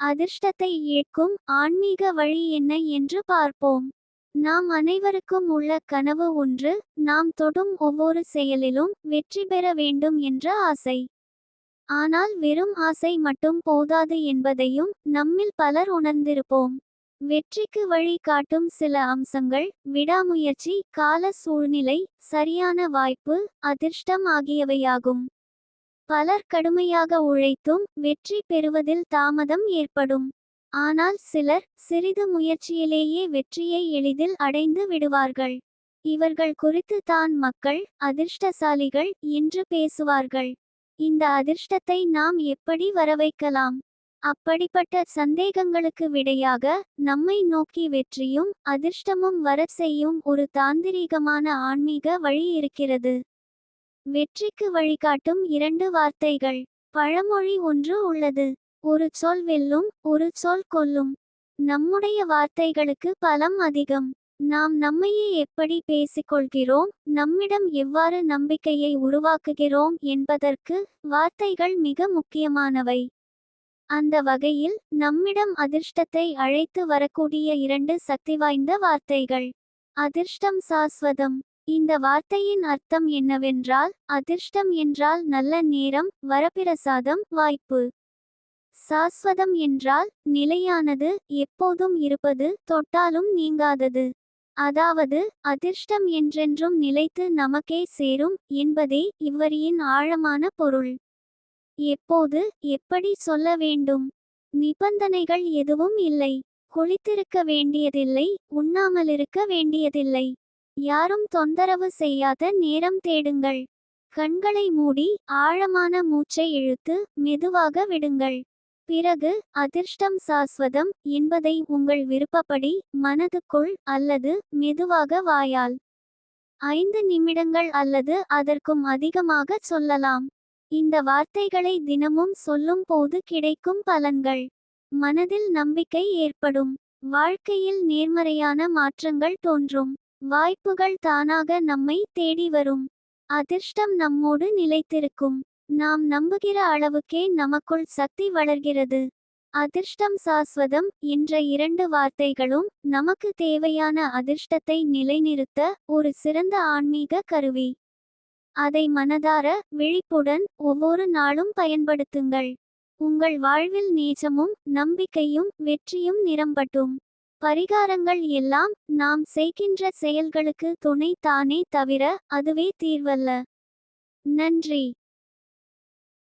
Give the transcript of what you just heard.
அதிர்ஷ்டத்தை ஈர்க்கும் ஆன்மீக வழி என்ன என்று பார்ப்போம். நாம் அனைவருக்கும் உள்ள கனவு ஒன்று நாம் தொடும் ஒவ்வொரு செயலிலும் வெற்றி பெற வேண்டும் என்ற ஆசை. ஆனால் வெறும் ஆசை மட்டும் போதாது என்பதையும் நம்மில் பலர் உணர்ந்திருப்போம். வெற்றிக்கு வழி காட்டும் சில அம்சங்கள் விடாமுயற்சி கால சூழ்நிலை சரியான வாய்ப்பு அதிர்ஷ்டம் ஆகியவையாகும். பலர் கடுமையாக உழைத்தும் வெற்றி பெறுவதில் தாமதம் ஏற்படும். ஆனால் சிலர் சிறிது முயற்சியிலேயே வெற்றியை எளிதில் அடைந்து விடுவார்கள். இவர்கள் குறித்து தான் மக்கள் அதிர்ஷ்டசாலிகள் என்று பேசுவார்கள். இந்த அதிர்ஷ்டத்தை நாம் எப்படி வரவைக்கலாம்? அப்படிப்பட்ட சந்தேகங்களுக்கு விடையாக நம்மை நோக்கி வெற்றியும் அதிர்ஷ்டமும் வர செய்யும் ஒரு தாந்திரீகமான ஆன்மீக வழி இருக்கிறது. வெற்றிக்கு வழிகாட்டும் இரண்டு வார்த்தைகள். பழமொழி ஒன்று உள்ளது. ஒரு சொல் வெல்லும் ஒரு சொல் கொல்லும். நம்முடைய வார்த்தைகளுக்கு பலம் அதிகம். நாம் நம்மையே எப்படி பேசிக்கொள்கிறோம் நம்மிடம் எவ்வாறு நம்பிக்கையை உருவாக்குகிறோம் என்பதற்கு வார்த்தைகள் மிக முக்கியமானவை. அந்த வகையில் நம்மிடம் அதிர்ஷ்டத்தை அழைத்து வரக்கூடிய இரண்டு சக்தி வாய்ந்த வார்த்தைகள். அதிர்ஷ்டம் சாஸ்வதம். இந்த வார்த்தையின் அர்த்தம் என்னவென்றால் அதிர்ஷ்டம் என்றால் நல்ல நேரம் வரப்பிரசாதம் வாய்ப்பு. சாஸ்வதம் என்றால் நிலையானது எப்போதும் இருப்பது தொட்டாலும் நீங்காதது. அதாவது அதிர்ஷ்டம் என்றென்றும் நிலைத்து நமக்கே சேரும் என்பதே இவ்வரியின் ஆழமான பொருள். எப்போது எப்படி சொல்ல வேண்டும்? நிபந்தனைகள் எதுவும் இல்லை. குளித்திருக்க வேண்டியதில்லை உண்ணாமலிருக்க வேண்டியதில்லை. யாரும் தொந்தரவு செய்யாத நேரம் தேடுங்கள். கண்களை மூடி ஆழமான மூச்சை இழுத்து மெதுவாக விடுங்கள். பிறகு அதிர்ஷ்டம் சாஸ்வதம் என்பதை உங்கள் விருப்பப்படி மனதுக்குள் அல்லது மெதுவாக வாயால். ஐந்து நிமிடங்கள் அல்லது அதற்கும் அதிகமாக சொல்லலாம். இந்த வார்த்தைகளை தினமும் சொல்லும் போது கிடைக்கும் பலன்கள். மனதில் நம்பிக்கை ஏற்படும். வாழ்க்கையில் நேர்மறையான மாற்றங்கள் தோன்றும். வாய்ப்புகள் தானாக நம்மை தேடி வரும். அதிர்ஷ்டம் நம்மோடு நிலைத்திருக்கும். நாம் நம்புகிற அளவுக்கே நமக்குள் சக்தி வளர்கிறது. அதிர்ஷ்டம் சாஸ்வதம் என்ற இரண்டு வார்த்தைகளும் நமக்கு தேவையான அதிர்ஷ்டத்தை நிலைநிறுத்த ஒரு சிறந்த ஆன்மீக கருவி. அதை மனதார விழிப்புடன் ஒவ்வொரு நாளும் பயன்படுத்துங்கள். உங்கள் வாழ்வில் நேசமும் நம்பிக்கையும் வெற்றியும் நிரம்பட்டும். பரிகாரங்கள் எல்லாம் நாம் செய்கின்ற செயல்களுக்கு துணை தானே தவிர அதுவே தீர்வல்ல. நன்றி.